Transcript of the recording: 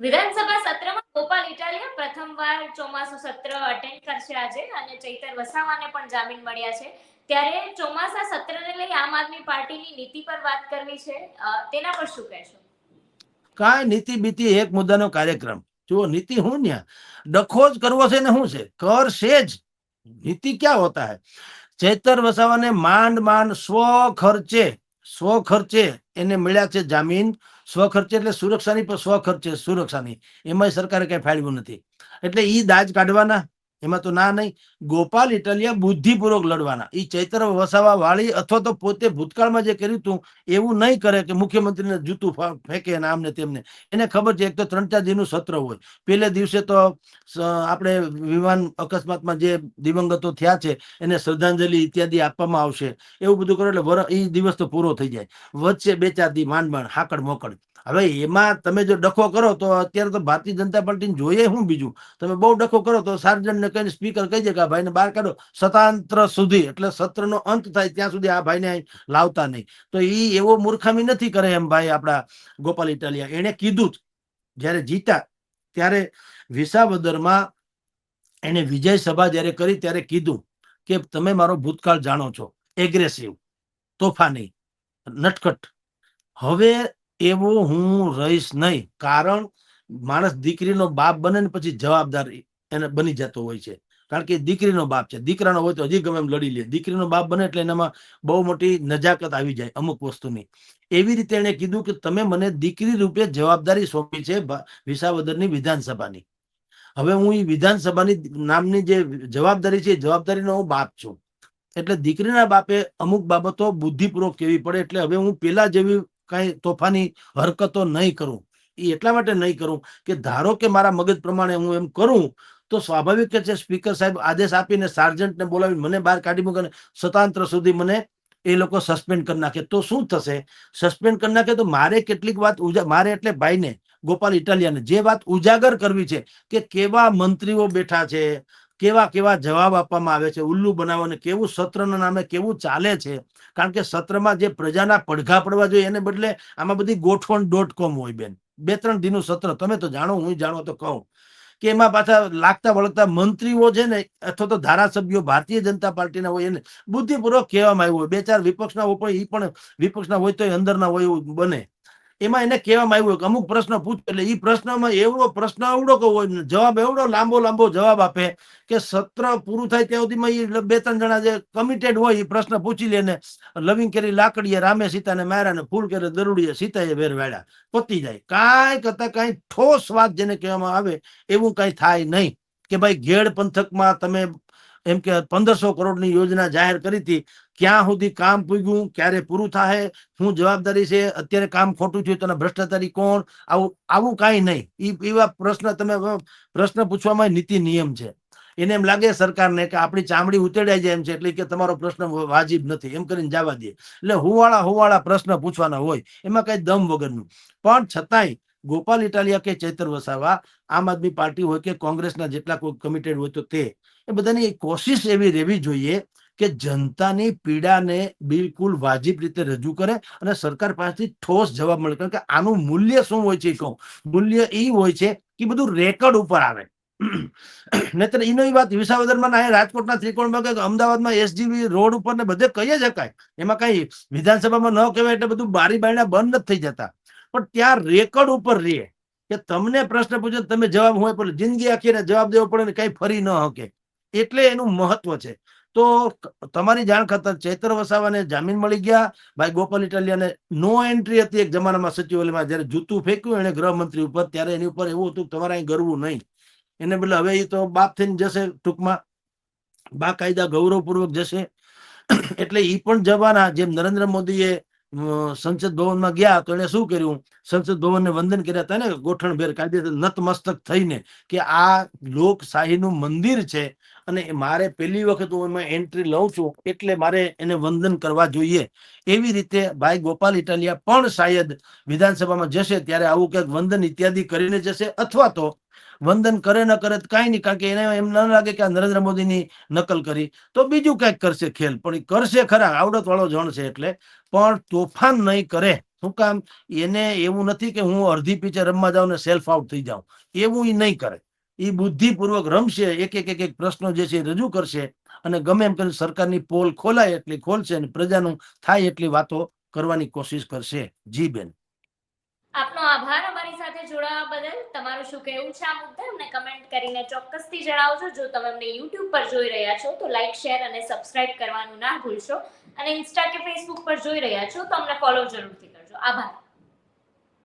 વિધાનસભા સત્રમાં ગોપાલ ઇટાલિયા પ્રથમવાર ચોમાસું સત્ર અટેન્ડ કરશે આજે અને ચૈતર વસાવાને પણ જામીન મળ્યા છે. ત્યારે ચોમાસા સત્રને લઈ આમ આદમી પાર્ટીની નીતિ પર વાત કરવી છે. તેના પર શું કહેશો? કાંઈ નીતિ બીતિ એક મુદ્દાનો કાર્યક્રમ. જો નીતિ હું ન્યા? ડખો જ કરવો છે ને શું છે? કર છે જ. નીતિ ક્યાં હોતા હે? ચૈતર વસાવાને માંડ માંડ સ્વ ખર્ચે સ્વ ખર્ચે એને મળ્યા છે જામીન. સ્વ ખર્ચે એટલે સુરક્ષાની પણ સ્વ ખર્ચે સુરક્ષાની. એમાં સરકારે કઈ ફાળવ્યું નથી. એટલે એ દાજ કાઢવાના એમાં તો ના નહીં, ગોપાલ ઇટાલિયા બુદ્ધિપૂર્વક લડવાના. એ ચૈતર વસાવા વાળી અથવા તો પોતે ભૂતકાળમાં જે કર્યું હતું એવું નહીં કરે કે મુખ્યમંત્રીને જૂતું ફેંકે અને આમને તેમને. એને ખબર છે, એક તો ત્રણ ચાર દિવસનું સત્ર હોય. પેલે દિવસે તો આપણે વિમાન અકસ્માતમાં જે દિવંગતો થયા છે, એને શ્રદ્ધાંજલિ ઇત્યાદિ આપવામાં આવશે. એવું બધું કરો એટલે વર એ દિવસ તો પૂરો થઈ જાય. વચ્ચે બે ચાર દી માંડ માંડ, હાકડ મોકડ. હવે એમાં તમે જો ડખો કરો તો અત્યારે તો ભારતીય જનતા પાર્ટીને જોઈએ શું બીજું. તમે બહુ ડખો કરો તો સાર્જનને કહીને સ્પીકર કહી દે કે ભાઈને બહાર કાઢો. સતાંત્ર સુધી, એટલે સત્રનો અંત થાય ત્યાં સુધી આ ભાઈને લાવતા નહીં. તો એ એવો મૂર્ખામી નથી કરે એમ ભાઈ આપણા ગોપાલ ઇટાલિયા. એણે કીધું જ, જ્યારે જીતા ત્યારે વિસાવદરમાં એને વિજય સભા જ્યારે કરી ત્યારે કીધું કે તમે મારો ભૂતકાળ જાણો છો. એગ્રેસિવ, તોફાની, નટખટ. હવે એવો હું રહીશ નહીં. કારણ માણસ દીકરીનો બાપ બને ને પછી જવાબદારી એને બની જતો હોય છે. કારણ કે દીકરીનો બાપ છે. દીકરાનો હોય તો હજી ગમે એમ લડી લે. દીકરીનો બાપ બને એટલે એનામાં બહુ મોટી નજાકત આવી જાય અમુક વસ્તુની. એવી રીતે એને કીધું કે તમે મને દીકરી રૂપે જવાબદારી સોંપી છે વિસાવદરની વિધાનસભાની. હવે હું એ વિધાનસભાની નામની જે જવાબદારી છે, એ જવાબદારીનો હું બાપ છું. એટલે દીકરીના બાપે અમુક બાબતો બુદ્ધિપૂર્વક કેવી પડે એટલે હવે હું પેલા જેવી કઈ તોફાની હરકતો નહીં કરું. એ એટલા માટે નહીં કરું કે ધારો કે મારા મગજ પ્રમાણે હું એમ કરું, તો સ્વાભાવિક છે સ્પીકર સાહેબ આદેશ આપીને સાર્જન્ટને બોલાવી મને બહાર કાઢી મૂકે સ્વતંત્ર સુધી મને એ લોકો સસ્પેન્ડ કરી નાખે. તો શું થશે? સસ્પેન્ડ કરી નાખે તો મારે કેટલીક વાત મારે એટલે ભાઈને ગોપાલ ઇટાલિયાને જે વાત ઉજાગર કરવી છે કે કેવા મંત્રીઓ બેઠા છે કેવા કેવા જવાબ આપવામાં આવે છે, ઉલ્લુ બનાવવાને કેવું સત્રના નામે કેવું ચાલે છે? કારણ કે સત્રમાં જે પ્રજાના પડઘા પડવા જોઈએ એને બદલે આમાં બધી ગોઠવણ ડોટ કોમ હોય બેન. બે ત્રણ દિનનું સત્ર, તમે તો જાણો, હું જાણો તો કહું. કે એમાં પાછા લાગતા વળગતા મંત્રીઓ છે ને, અથવા તો ધારાસભ્યો ભારતીય જનતા પાર્ટીના હોય એને બુદ્ધિપૂર્વક કહેવામાં આવ્યું હોય. બે ચાર વિપક્ષના હોય ઈ પણ વિપક્ષના હોય તો અંદરના હોય એવું બને. એમાં એને કહેવામાં આવ્યું કે અમુક પ્રશ્ન પૂછે એટલે એ પ્રશ્નમાં એવડો પ્રશ્ન એવડો કહો જવાબ એવડો લાંબો લાંબો જવાબ આપે કે સત્ર પૂરું થાય ત્યાં સુધીમાં એ બે ત્રણ જણા જે કમિટેડ હોય એ પ્રશ્ન પૂછી લે ને લવિંગ કરી લાકડીએ રામે સીતાને માર્યા ને ફૂલ કરે દરુડીએ સીતાએ વેર વાળ્યા. પતી જાય. કાંઈ કરતા કાંઈ ઠોસ વાત જેને કહેવામાં આવે એવું કાંઈ થાય નહીં. કે ભાઈ ઘેડ પંથકમાં તમે એમ કે પંદરસો કરોડની યોજના જાહેર કરી હતી. ક્યાં સુધી કામ પૂગ્યું, ક્યારે પૂરું થાય શું જવાબદારી છે, અત્યારે કામ ખોટું થયું, તને ભ્રષ્ટાચારી કોણ? આવું આવું કાંઈ નહીં. એ એવા પ્રશ્ન તમે, પ્રશ્ન પૂછવામાં નીતિ નિયમ છે. એને એમ લાગે સરકારને કે આપણી ચામડી ઉતેડાઈ જાય એમ છે, એટલે કે તમારો પ્રશ્ન વાજીબ નથી. એમ કરીને જવા દે. એટલે હુવાળા હુવાળા પ્રશ્ન પૂછવાના હોય. એમાં કઈ દમ વગરનું. પણ છતાંય ગોપાલ ઇટાલિયા કે ચૈતર વસાવા, આમ આદમી પાર્ટી હોય કે કોંગ્રેસના જેટલા કોઈ કમિટેડ હોય તો તે. એ બધાની કોશિશ એવી રહેવી જોઈએ કે જનતાની પીડાને બિલકુલ વાજિબ રીતે રજૂ કરે અને સરકાર પાસેથી ઠોસ જવાબ મળે. કારણ કે આનું મૂલ્ય શું હોય છે કહું. મૂલ્ય એ હોય છે કે બધું રેકર્ડ ઉપર આવે. નહીતર એનો વાત વિસાવદરમાં ના રાજકોટના ત્રિકોણમાં કે અમદાવાદમાં એસજીવી રોડ ઉપર ને બધે કહી શકાય. એમાં કઈ વિધાનસભામાં ન કહેવાય એટલે બધું બારી બારીના બંધ નથી થઈ જતા. પણ ત્યાં રેકર્ડ ઉપર રહે કે તમને પ્રશ્ન પૂછે તમે જવાબ હોય પડે જિંદગી આખીને જવાબ દેવો પડે ને કઈ ફરી ન હકે. એટલે એનું મહત્વ છે. તો તમારી જાણ ખાતર ચૈત્ર વસાવાને જામીન મળી ગયા. ભાઈ ગોપાલ ઇટાલિયાને નો એન્ટ્રી હતી એક જમાનામાં સચિવાલયમાં. જયારે જૂતું ફેંક્યું એને ગૃહમંત્રી ઉપર, ત્યારે એની ઉપર એવું હતું તમારે અહીં ગરવું નહીં. એને બદલે હવે એ તો બાપ થઈને જશે ટૂંકમાં. બાકાયદા ગૌરવપૂર્વક જશે. એટલે એ પણ જવાના. જેમ નરેન્દ્ર મોદીએ સંસદ ભવનમાં ગયા તો એને શું કર્યું? સંસદ ભવનને વંદન કર્યા હતા ને ગોઠણભેર, કાયદેસર નતમસ્તક થઈને કે આ લોકશાહીનું મંદિર છે અને મારે પહેલી વખત હું એમાં એન્ટ્રી લઉં છું એટલે મારે એને વંદન કરવા જોઈએ. એવી રીતે ભાઈ ગોપાલ ઇટાલિયા પણ શાયદ વિધાનસભામાં જશે ત્યારે આવું કંઈક વંદન ઇત્યાદિ કરીને જશે અથવા તો વંદન કરે ન કરે કાંઈ નહીં, કારણ કે એને એમ ન લાગે કે આ નરેન્દ્ર મોદીની નકલ કરી. તો બીજું કંઈક કરશે ખેલ, પણ કરશે ખરા આવડત વાળો જણ છે એટલે. પણ તોફાન નહીં કરે. શું કામ? એને એવું નથી કે હું અડધી પીચે રમવા જાઉં ને સેલ્ફ આઉટ થઈ જાઉં. એવું એ નહીં કરે. એ બુદ્ધિપૂર્વક રમશે, એક એક એક એક પ્રશ્નો જે છે એ રજૂ કરશે અને ગમે એમ કરીને સરકારની પોલ ખોલાય એટલી ખોલશે અને પ્રજાનું થાય એટલી વાતો કરવાની કોશિશ કરશે. જી બેન. આપનો આભાર. તમારું શું કહેવું છે આ મુદ્દે? અમને કમેન્ટ કરીને ચોક્કસથી જણાવજો. જો તમે અમને યુટ્યુબ પર જોઈ રહ્યા છો, તો લાઈક શેર અને સબસ્ક્રાઇબ કરવાનું ના ભૂલશો. અને ઇન્સ્ટા કે ફેસબુક પર જોઈ રહ્યા છો, તો અમને ફોલો જરૂરથી કરજો. આભાર.